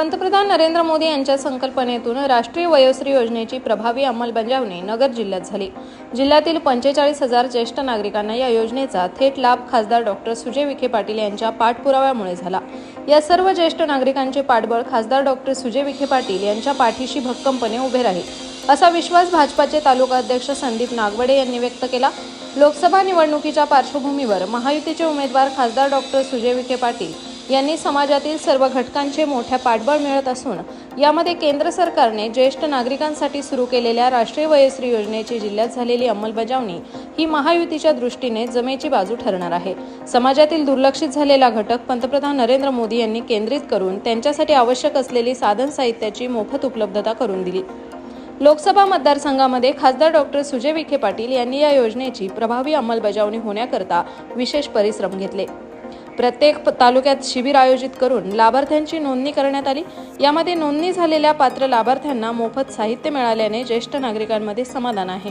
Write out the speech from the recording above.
पंतप्रधान नरेंद्र मोदी यांच्या संकल्पनेतून राष्ट्रीय वयोश्री योजनेची प्रभावी अंमलबजावणी नगर जिल्ह्यात झाली. जिल्ह्यातील पंचेचाळीस हजार ज्येष्ठ नागरिकांना या योजनेचा थेट लाभ खासदार डॉक्टर सुजय विखे पाटील यांच्या पाठपुराव्यामुळे झाला. या सर्व ज्येष्ठ नागरिकांचे पाठबळ खासदार डॉक्टर सुजय विखे पाटील यांच्या पाठीशी भक्कमपणे उभे राहील. असा विश्वास भाजपाचे तालुका अध्यक्ष संदीप नागवडे यांनी व्यक्त केला. लोकसभा निवडणुकीच्या पार्श्वभूमीवर महायुतीचे उमेदवार खासदार डॉक्टर सुजय विखे पाटील यांनी समाजातील सर्व घटकांचे मोठ्या पाठबळ मिळत असून यामध्ये केंद्र सरकारने ज्येष्ठ नागरिकांसाठी सुरू केलेल्या राष्ट्रीय वयश्री योजनेची जिल्ह्यात झालेली अंमलबजावणी ही महायुतीच्या दृष्टीने जमेची बाजू ठरणार आहे. समाजातील दुर्लक्षित झालेला घटक पंतप्रधान नरेंद्र मोदी यांनी केंद्रित करून त्यांच्यासाठी आवश्यक असलेली साधन साहित्याची मोफत उपलब्धता करून दिली. लोकसभा मतदारसंघामध्ये खासदार डॉक्टर सुजय विखे पाटील यांनी या योजनेची प्रभावी अंमलबजावणी होण्याकरता विशेष परिश्रम घेतले. प्रत्येक तालुक्यात शिबिर आयोजित करून लाभार्थ्यांची नोंदणी करण्यात आली. यामध्ये नोंदणी झालेल्या पात्र लाभार्थ्यांना मोफत साहित्य मिळाल्याने ज्येष्ठ नागरिकांमध्ये समाधान आहे.